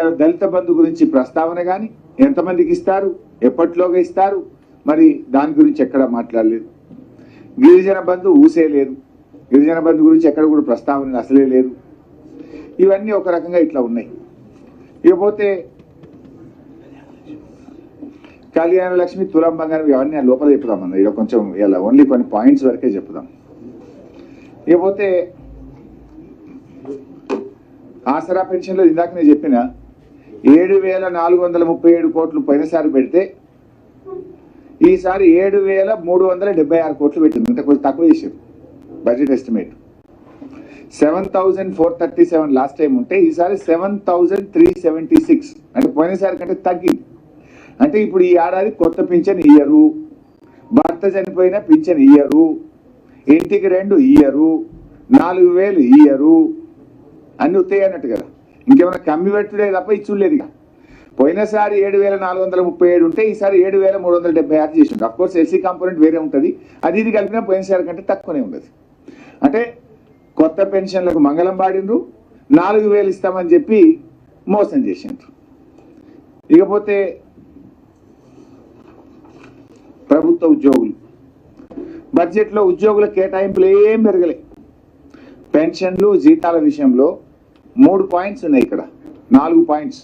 ఇవాళ దళిత బంధు గురించి ప్రస్తావన కానీ ఎంతమందికి ఇస్తారు? ఎప్పటిలోగా ఇస్తారు? మరి దాని గురించి ఎక్కడ మాట్లాడలేదు. గిరిజన బంధు ఊసే లేదు. గిరిజన బంధు గురించి ఎక్కడ కూడా ప్రస్తావన అసలే లేదు. ఇవన్నీ ఒక రకంగా ఇట్లా ఉన్నాయి. ఇకపోతే కళ్యాణ లక్ష్మి తులం బంగారం ఇవన్నీ ఆ లోపల చెప్పుదాం అన్న. ఇలా కొంచెం ఇలా ఓన్లీ కొన్ని పాయింట్స్ వరకే చెప్పుదాం. ఇకపోతే ఆసరా పెన్షన్లో ఇందాక నేను చెప్పిన ఏడు వేల నాలుగు వందల ముప్పై ఏడు కోట్లు పోయినసారి పెడితే ఈసారి ఏడు వేల మూడు వందల డెబ్బై ఆరు కోట్లు పెట్టింది. అంటే కొంచెం తక్కువ చేసాం budget estimate. Seven thousand four thirty seven last time ఉంటే ఈసారి seven thousand three seventy six. అంటే పోయినసారి కంటే తగ్గింది. అంటే ఇప్పుడు ఈ ఏడాది కొత్త పింఛన్ ఇయ్యరు భర్త చనిపోయిన పింఛన్ ఇయ్యరు ఇంటికి రెండు ఇయ్యరు నాలుగు వేలు ఇయ్యరు అన్ని ఉత్తాయి అన్నట్టు కదా. ఇంకేమైనా కమ్మి పెట్టుడే తప్ప ఇచ్చులేదు ఇక. పోయినసారి ఏడు వేల నాలుగు వందల ముప్పై ఏడు ఉంటే ఈసారి ఏడు వేల మూడు వందల డెబ్బై ఆరు చేసిండు. అఫ్ కోర్స్ ఎస్సీ కాంపోనెంట్ వేరే ఉంటుంది. అది ఇది కలిపినా పోయినసారి కంటే తక్కువనే ఉండదు. అంటే కొత్త పెన్షన్లకు మంగళం పాడిండ్రు నాలుగు వేలు ఇస్తామని చెప్పి మోసం చేసిండ్రు. ఇకపోతే ప్రభుత్వ ఉద్యోగులు బడ్జెట్లో ఉద్యోగుల కేటాయింపులు ఏం పెరగలే. పెన్షన్లు జీతాల విషయంలో మూడు పాయింట్స్ ఉన్నాయి ఇక్కడ. నాలుగు పాయింట్స్.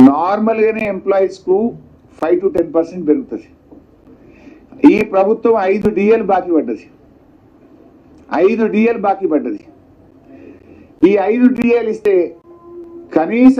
నార్మల్గానే ఎంప్లాయీస్కు ఫైవ్ టు టెన్ పర్సెంట్ పెరుగుతుంది. ఈ ప్రభుత్వం ఐదు డిఎల్ బాకీ పడ్డది. ఐదు డిఎల్ బాకీ పడ్డది. ఈ ఐదు డిఎల్ ఇస్తే కనీసం